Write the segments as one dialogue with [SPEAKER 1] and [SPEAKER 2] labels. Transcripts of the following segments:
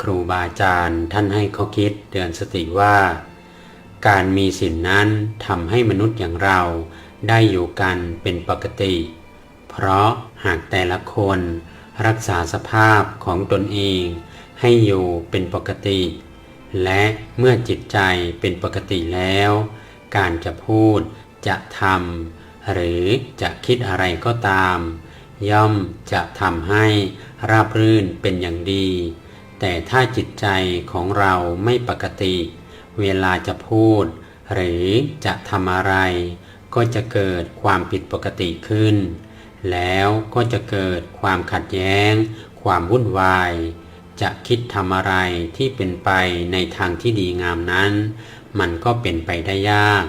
[SPEAKER 1] ครูบาอาจารย์ท่านให้ข้อคิดเตือนสติว่า การมีศีลนนั้นทำให้มนุษย์อย่างเราได้อยู่กันเป็นปกติ เพราะหากแต่ละคนรักษาสภาพของตนเองให้อยู่เป็นปกติ และเมื่อจิตใจเป็นปกติแล้ว การจะพูดจะทำหรือจะคิดอะไรก็ตาม ย่อมจะทำให้ราบรื่นเป็นอย่างดี แต่ถ้าจิตใจของเราไม่ปกติ เวลาจะพูด หรือจะทำอะไร ก็จะเกิดความผิดปกติขึ้น แล้วก็จะเกิดความขัดแย้ง ความวุ่นวาย จะคิดทำอะไรที่เป็นไปในทางที่ดีงามนั้น มันก็เป็นไปได้ยาก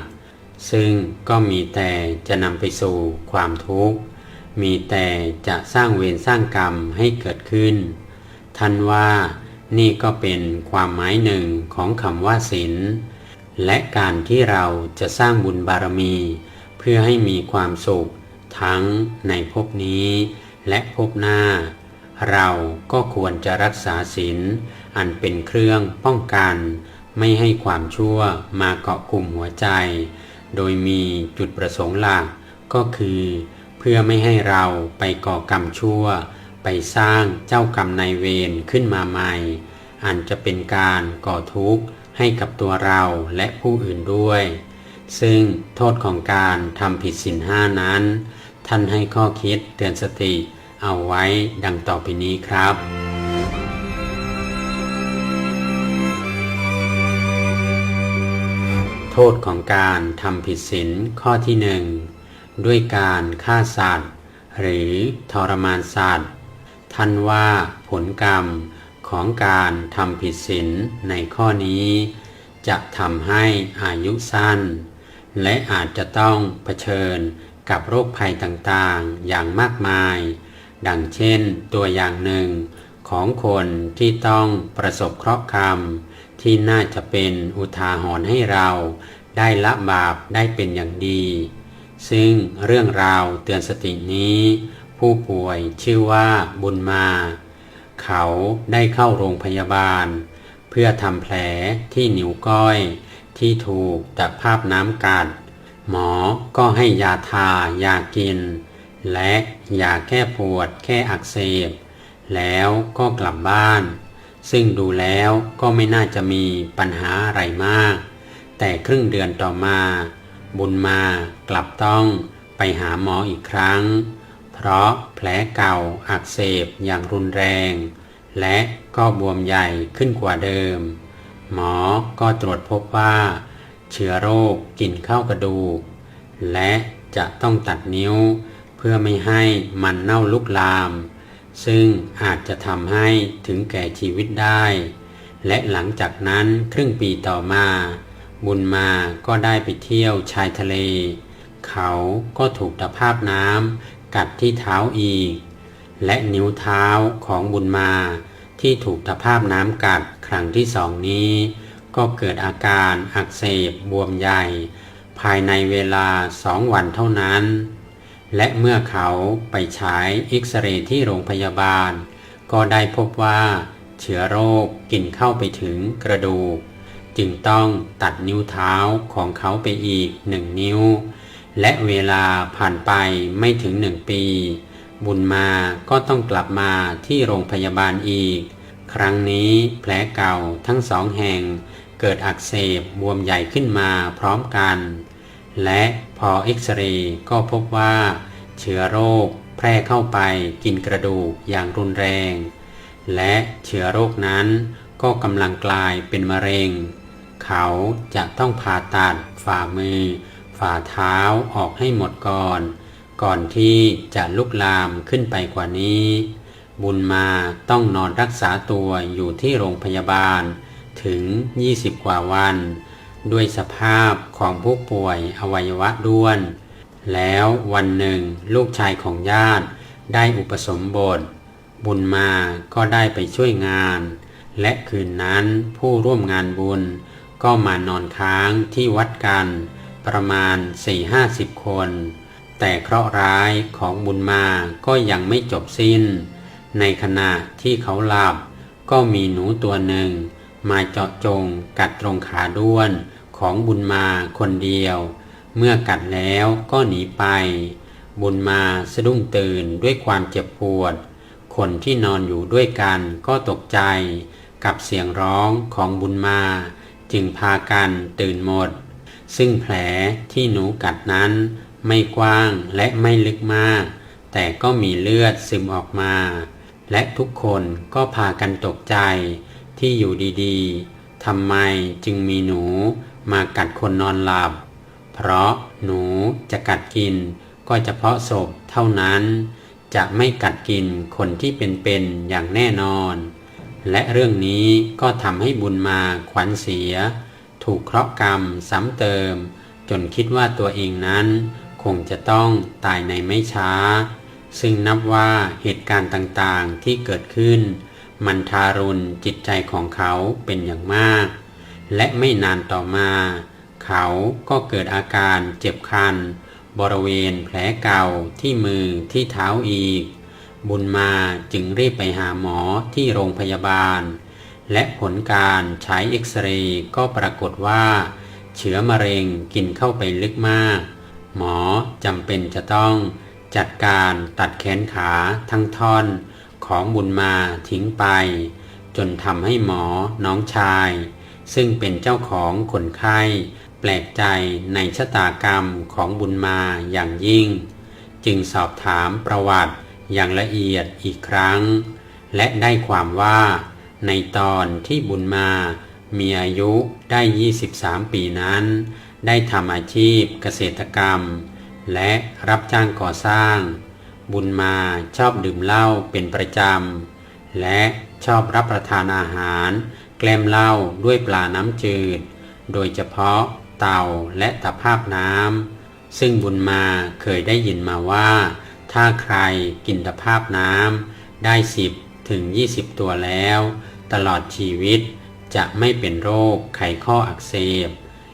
[SPEAKER 1] ซึ่งก็มีแต่จะนำไปสู่ความทุกข์ มีแต่จะสร้างเวรสร้างกรรมให้เกิดขึ้นท่านว่า นี่ก็เป็นความหมายหนึ่งของคำว่าศีลและการที่เราจะสร้างบุญบารมี เพื่อให้มีความสุข ทั้งในภพนี้ และภพหน้า เราก็ควรจะรักษาศีลอันเป็นเครื่องป้องกัน ไม่ให้ความชั่วมาเกาะกลุ่มหัวใจ โดยมีจุดประสงค์หลักก็คือ เพื่อไม่ให้เราไปก่อกรรมชั่ว ไปสร้างเจ้ากรรมนายเวรขึ้นมาใหม่ อันจะเป็นการก่อทุกข์ให้กับตัวเราและผู้อื่นด้วย ซึ่งโทษของการทำผิดศีลห้านั้น ท่านให้ข้อคิดเตือนสติเอาไว้ดังต่อไปนี้ครับโทษของการทำผิดศีลข้อที่หนึ่งด้วยการฆ่าสัตว์ หรือทรมานสัตว์ ท่านว่าผลกรรมของการทำผิดศีลในข้อนี้ จะทำให้อายุสั้น และอาจจะต้องเผชิญกับโรคภัยต่างๆ อย่างมากมาย ดังเช่นตัวอย่างหนึ่งของคนที่ต้องประสบเคราะห์กรรม ที่น่าจะเป็นอุทาหรณ์ให้เรา ได้ละบาปได้เป็นอย่างดี ซึ่งเรื่องราวเตือนสตินี้ ผู้ป่วยชื่อว่าบุญมา เขาได้เข้าโรงพยาบาล เพื่อทำแผลที่นิ้วก้อยที่ถูกตะภาพน้ำกัด หมอก็ให้ยาทายากิน และยาแก้ปวดแก้อักเสบ แล้วก็กลับบ้าน ซึ่งดูแล้วก็ไม่น่าจะมีปัญหาอะไรมาก แต่ครึ่งเดือนต่อมา บุญมากลับต้องไปหาหมออีกครั้ง เพราะแผลเก่าอักเสบอย่างรุนแรง และก็บวมใหญ่ขึ้นกว่าเดิม หมอก็ตรวจพบว่า เชื้อโรคกินเข้ากระดูก และจะต้องตัดนิ้ว เพื่อไม่ให้มันเน่าลุกลาม ซึ่งอาจจะทำให้ถึงแก่ชีวิตได้ และหลังจากนั้นครึ่งปีต่อมา บุญมาก็ได้ไปเที่ยวชายทะเล เขาก็ถูกตะภาพน้ำ กัดที่เท้าอีก และนิ้วเท้าของบุญมาที่ถูกตะภาพน้ำกัดครั้งที่สองนี้ ก็เกิดอาการอักเสบบวมใหญ่ ภายในเวลาสองวันเท่านั้น และเมื่อเขาไปฉายเอ็กซเรย์ที่โรงพยาบาล ก็ได้พบว่าเชื้อโรคกินเข้าไปถึงกระดูก จึงต้องตัดนิ้วเท้าของเขาไปอีกหนึ่งนิ้ว และเวลาผ่านไปไม่ถึงหนึ่งปี บุญมาก็ต้องกลับมาที่โรงพยาบาลอีก ครั้งนี้แผลเก่าทั้งสองแห่ง เกิดอักเสบบวมใหญ่ขึ้นมาพร้อมกัน และพอเอ็กซเรย์ก็พบว่า เชื้อโรคแพร่เข้าไปกินกระดูกอย่างรุนแรง และเชื้อโรคนั้นก็กำลังกลายเป็นมะเร็ง เขาจะต้องผ่าตัดฝ่ามือ ฝ่าเท้าออกให้หมดก่อน ก่อนที่จะลุกลามขึ้นไปกว่านี้ บุญมาต้องนอนรักษาตัวอยู่ที่โรงพยาบาล ถึง 20 กว่าวัน ด้วยสภาพของผู้ป่วยอวัยวะด้วน แล้ววันหนึ่งลูกชายของญาติได้อุปสมบท บุญมาก็ได้ไปช่วยงาน และคืนนั้นผู้ร่วมงานบุญก็มานอนค้างที่วัดกัน ประมาณ 4-50 คน แต่เคราะห์ร้ายของบุญมาก็ยังไม่จบสิ้น ในขณะที่เขาหลับ ก็มีหนูตัวหนึ่ง มาเจาะจงกัดตรงขาด้วนของบุญมาคนเดียว เมื่อกัดแล้วก็หนีไป บุญมาสะดุ้งตื่นด้วยความเจ็บปวด คนที่นอนอยู่ด้วยกันก็ตกใจกับเสียงร้องของบุญมา จึงพากันตื่นหมด ซึ่งแผลที่หนูกัดนั้นไม่กว้างและไม่ลึกมาก แต่ก็มีเลือดซึมออกมา และทุกคนก็พากันตกใจที่อยู่ดีๆทำไมจึงมีหนูมากัดคนนอนหลับ เพราะหนูจะกัดกินก็เฉพาะศพเท่านั้น จะไม่กัดกินคนที่เป็นๆอย่างแน่นอน และเรื่องนี้ก็ทำให้บุญมาขวัญเสีย ถูกเคราะห์กรรมซ้ำเติม จนคิดว่าตัวเองนั้น คงจะต้องตายในไม่ช้า ซึ่งนับว่าเหตุการณ์ต่างๆที่เกิดขึ้น มันทารุณจิตใจของเขาเป็นอย่างมาก และไม่นานต่อมา เขาก็เกิดอาการเจ็บคัน บริเวณแผลเก่าที่มือที่เท้าอีก บุญมาจึงรีบไปหาหมอที่โรงพยาบาล และผลการใช้เอ็กซเรย์ก็ปรากฏว่า เชื้อมะเร็งกินเข้าไปลึกมาก หมอจำเป็นจะต้องจัดการตัดแขนขาทั้งท่อนของบุญมาทิ้งไป จนทำให้หมอน้องชาย ซึ่งเป็นเจ้าของคนไข้ แปลกใจในชะตากรรมของบุญมาอย่างยิ่ง จึงสอบถามประวัติอย่างละเอียดอีกครั้ง และได้ความว่า ในตอนที่บุญมามีอายุได้ 23 ปีนั้น ได้ทำอาชีพเกษตรกรรม และรับจ้างก่อสร้าง บุญมาชอบดื่มเหล้าเป็นประจำ และชอบรับประทานอาหาร แกล้มเหล้าด้วยปลาน้ำจืด โดยเฉพาะเต่าและตะภาพน้ำ ซึ่งบุญมาเคยได้ยินมาว่า ถ้าใครกินตะภาพน้ำได้สิบ ถึง 20 ตัวแล้ว ตลอดชีวิตจะไม่เป็นโรคไขข้ออักเสบ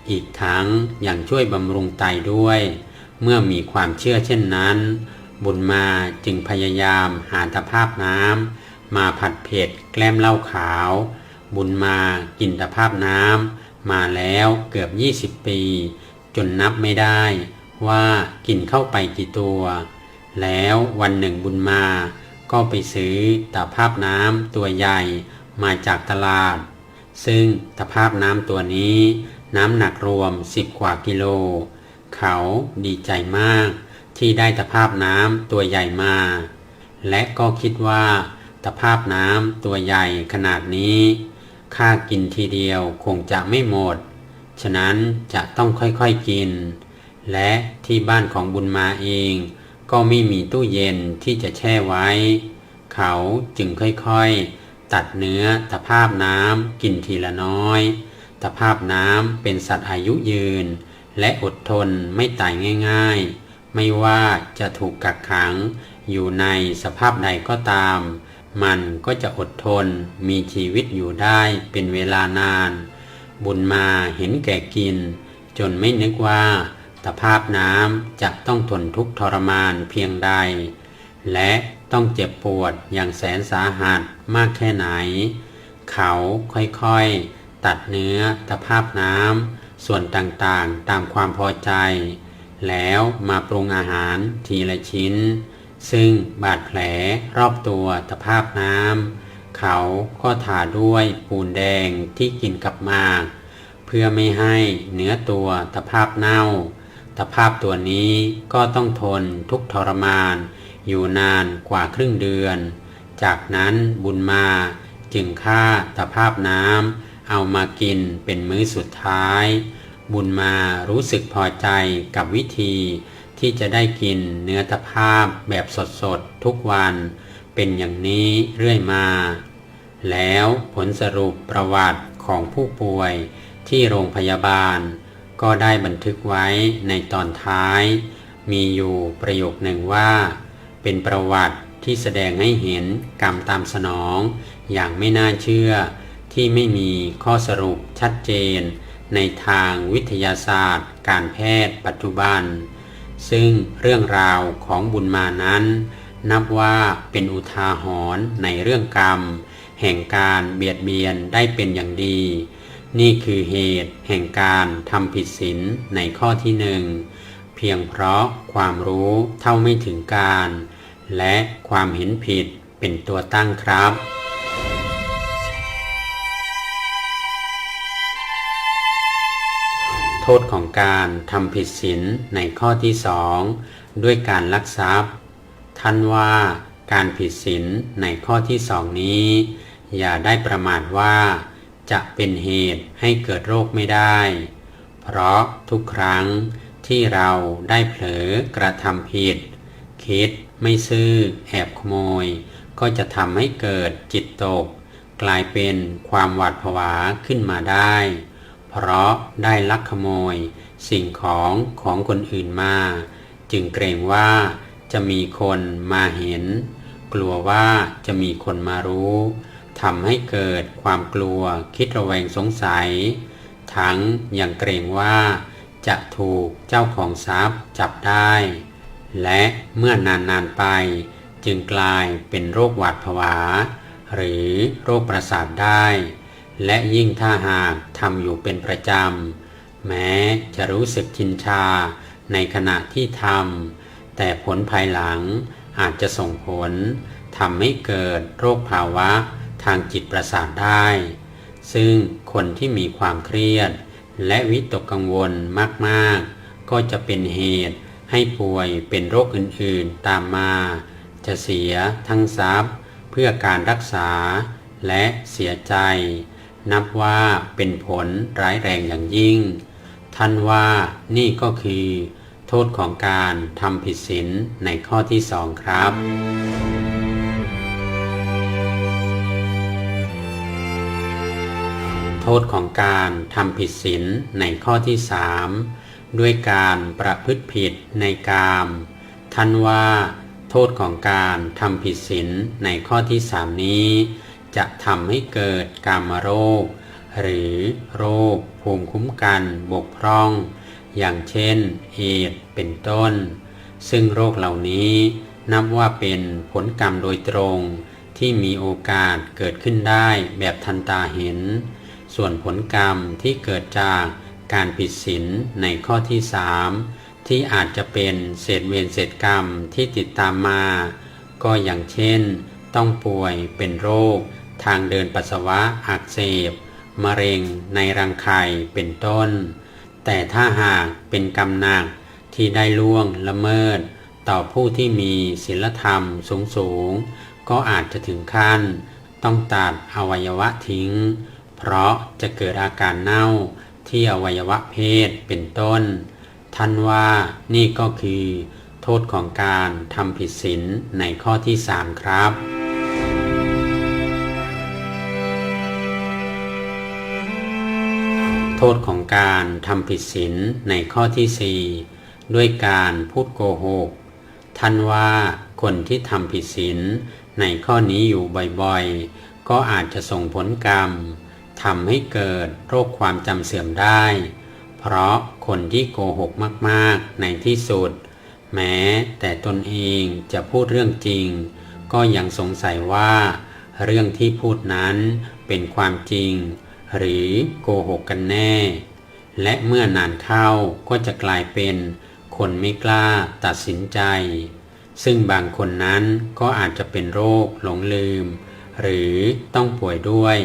[SPEAKER 1] อีกทั้งยังช่วยบำรุงไตด้วย เมื่อมีความเชื่อเช่นนั้น บุญมาจึงพยายามหาตะภาพน้ำมาผัดเผ็ดแกล้มเหล้าขาว บุญมากินตะภาพน้ำมาแล้วเกือบ 20 ปี จนนับไม่ได้ว่ากินเข้าไปกี่ตัว แล้ววันหนึ่งบุญมา ก็ไปซื้อตะภาพน้ำตัวใหญ่มาจากตลาด ซึ่งตะภาพน้ำตัวนี้ น้ำหนักรวม10กว่ากิโล เขาดีใจมากที่ได้ตะภาพน้ำตัวใหญ่มา และก็คิดว่าตะภาพน้ำตัวใหญ่ขนาดนี้ข้ากินทีเดียวคงจะไม่หมด ฉะนั้นจะต้องค่อยๆกิน และที่บ้านของบุญมาเอง ก็ไม่มีตู้เย็นที่จะแช่ไว้ เขาจึงค่อยๆ ตัดเนื้อตะภาพน้ำกินทีละน้อย ตะภาพน้ำเป็นสัตว์อายุยืน และอดทนไม่ตายง่าย ๆ ไม่ว่าจะถูกกักขังอยู่ในสภาพใดก็ตาม มันก็จะอดทนมีชีวิตอยู่ได้เป็นเวลานาน บุญมาเห็นแก่กิน จนไม่นึกว่า ตภาพน้ำจะต้องทนทุกข์ทรมานเพียงใด และต้องเจ็บปวดอย่างแสนสาหัสมากแค่ไหน เขาค่อยๆ ตัดเนื้อตภาพน้ำส่วนต่างๆตามความพอใจ แล้วมาปรุงอาหารทีละชิ้น ซึ่งบาดแผลรอบตัวตภาพน้ำเขาก็ทาด้วยปูนแดงที่กินกับมาก เพื่อไม่ให้เนื้อตัวตภาพเน่า ตภาพตัวนี้ก็ต้องทนทุกทรมาน อยู่นานกว่าครึ่งเดือน จากนั้นบุญมาจึงฆ่าตภาพน้ำเอามากินเป็นมื้อสุดท้าย บุญมารู้สึกพอใจกับวิธีที่จะได้กินเนื้อตภาพแบบสดๆ ทุกวัน เป็นอย่างนี้เรื่อยมา แล้วผลสรุปประวัติของผู้ป่วยที่โรงพยาบาล ก็ได้บันทึกไว้ในตอนท้าย มีอยู่ประโยคหนึ่งว่า เป็นประวัติที่แสดงให้เห็นกรรมตามสนอง อย่างไม่น่าเชื่อ ที่ไม่มีข้อสรุปชัดเจน ในทางวิทยาศาสตร์ การแพทย์ปัจจุบัน ซึ่งเรื่องราวของบุญมานั้น นับว่าเป็นอุทาหรณ์ในเรื่องกรรม แห่งการเบียดเบียนได้เป็นอย่างดี นี่คือเหตุแห่งการทำผิดศีลในข้อที่หนึ่งเพียงเพราะความรู้เท่าไม่ถึงการ และความเห็นผิดเป็นตัวตั้งครับ โทษของการทำผิดศีลในข้อที่สองด้วยการลักทรัพย์ ท่านว่าการผิดศีลในข้อที่สองนี้ อย่าได้ประมาทว่า จะเป็นเหตุให้เกิดโรคไม่ได้ เพราะทุกครั้งที่เราได้เผลอกระทำผิด คิดไม่ซื่อแอบขโมย ก็จะทำให้เกิดจิตตก กลายเป็นความหวาดผวาขึ้นมาได้ เพราะได้ลักขโมย สิ่งของของคนอื่นมา จึงเกรงว่าจะมีคนมาเห็น กลัวว่าจะมีคนมารู้ ทำให้เกิดความกลัวคิดระแวงสงสัย ทั้งยังเกรงว่าจะถูกเจ้าของทรัพย์จับได้ และเมื่อนานๆไป จึงกลายเป็นโรคหวาดผวา หรือโรคประสาทได้ และยิ่งถ้าหากทำอยู่เป็นประจำ แม้จะรู้สึกชินชาในขณะที่ทำแต่ผลภายหลังอาจจะส่งผลทำให้เกิดโรคภาวะ ทางจิตประสาทได้ ซึ่งคนที่มีความเครียด และวิตกกังวลมากๆ ก็จะเป็นเหตุให้ป่วยเป็นโรคอื่นๆตามมา จะเสียทั้งทรัพย์ เพื่อการรักษาและเสียใจ นับว่าเป็นผลร้ายแรงอย่างยิ่ง ท่านว่านี่ก็คือ โทษของการทำผิดศีลในข้อที่สองครับ ทษของการทำผิดศีลในข้อที่สามด้วยการประพฤติผิดในกามท่านว่า โทษของการทำผิดศีลในข้อที่สามนี้ จะทำให้เกิดกามโรค หรือโรคภูมิคุ้มกันบกพร่อง อย่างเช่น เอดเป็นต้น ซึ่งโรคเหล่านี้นับว่าเป็นผลกรรมโดยตรงที่มีโอกาสเกิดขึ้นได้แบบทันตาเห็น ส่วนผลกรรมที่เกิดจากการผิดศีลในข้อที่สามที่อาจจะเป็นเศษเวรเศษกรรมที่ติดตามมา ก็อย่างเช่น ต้องป่วยเป็นโรค ทางเดินปัสสาวะอักเสบมะเร็งในรังไข่เป็นต้น แต่ถ้าหากเป็นกรรมหนักที่ได้ล่วงละเมิด ต่อผู้ที่มีศีลธรรมสูงสูงก็อาจจะถึงขั้น ต้องตัดอวัยวะทิ้ง เพราะจะเกิดอาการเน่าที่อวัยวะเพศเป็นต้น ท่านว่านี่ก็คือ โทษของการทำผิดศีลในข้อที่สามครับโทษของการทำผิดศีลในข้อที่สี่ด้วยการพูดโกหก ท่านว่าคนที่ทำผิดศีลในข้อนี้อยู่บ่อยๆ ก็อาจจะส่งผลกรรม ทำให้เกิดโรคความจำเสื่อมได้ เพราะคนที่โกหกมากๆในที่สุด แม้แต่ตนเองจะพูดเรื่องจริง ก็ยังสงสัยว่า เรื่องที่พูดนั้นเป็นความจริง หรือโกหกกันแน่ และเมื่อนานเข้าก็จะกลายเป็นคนไม่กล้าตัดสินใจ ซึ่งบางคนนั้นก็อาจจะเป็นโรคหลงลืม หรือต้องป่วยด้วย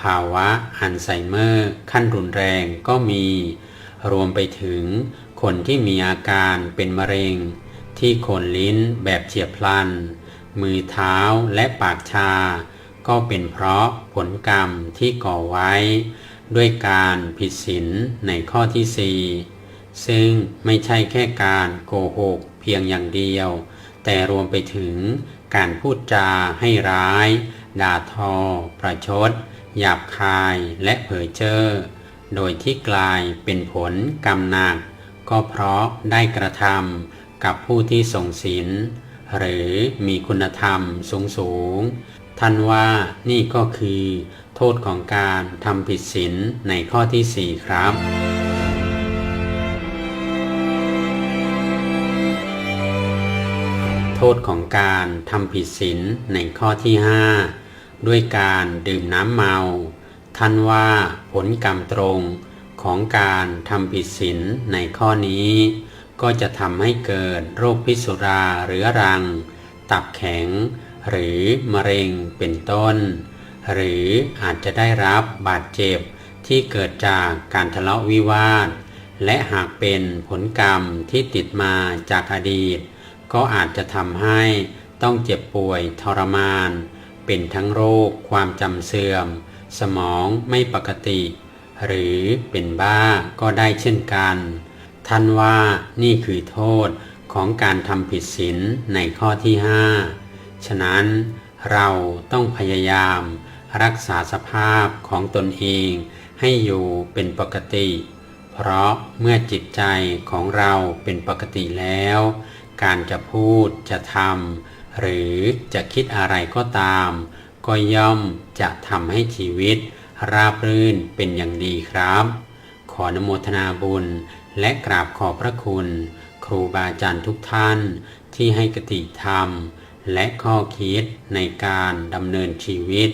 [SPEAKER 1] ภาวะอัลไซเมอร์ขั้นรุนแรงก็มี รวมไปถึงคนที่มีอาการเป็นมะเร็ง ที่โคนลิ้นแบบเฉียบพลัน มือเท้าและปากชา ก็เป็นเพราะผลกรรมที่ก่อไว้ ด้วยการผิดศีลในข้อที่สี่ซึ่งไม่ใช่แค่การโกหกเพียงอย่างเดียว แต่รวมไปถึงการพูดจาให้ร้าย ด่าทอ ประชด หยาบคายและเผยเจ้อโดยที่กลายเป็นผลกรรมหนัก ก็เพราะได้กระทำกับผู้ที่ทรงศีลหรือมีคุณธรรมสูงสูง ท่านว่านี่ก็คือโทษของการทำผิดศีลในข้อที่สี่ครับโทษของการทำผิดศีลในข้อที่ห้า ด้วยการดื่มน้ำเมา ท่านว่าผลกรรมตรงของการทำผิดศีลในข้อนี้ ก็จะทำให้เกิดโรคพิษสุราเรื้อรัง ตับแข็ง หรือมะเร็งเป็นต้น หรืออาจจะได้รับบาดเจ็บที่เกิดจากการทะเลาะวิวาท และหากเป็นผลกรรมที่ติดมาจากอดีต ก็อาจจะทำให้ต้องเจ็บป่วยทรมาน เป็นทั้งโรคความจำเสื่อม สมองไม่ปกติ หรือเป็นบ้าก็ได้เช่นกัน ท่านว่านี่คือโทษของการทำผิดศีลในข้อที่ห้าฉะนั้นเราต้องพยายาม รักษาสภาพของตนเองให้อยู่เป็นปกติ เพราะเมื่อจิตใจของเราเป็นปกติแล้ว การจะพูดจะทำ หรือจะคิดอะไรก็ตาม ก็ย่อมจะทำให้ชีวิต ราบรื่นเป็นอย่างดีครับขออนโมทนาบุญและกราบขอบพระคุณ ครูบาอาจารย์ทุกท่าน ที่ให้กติธรรม และข้อคิดในการดำเนินชีวิต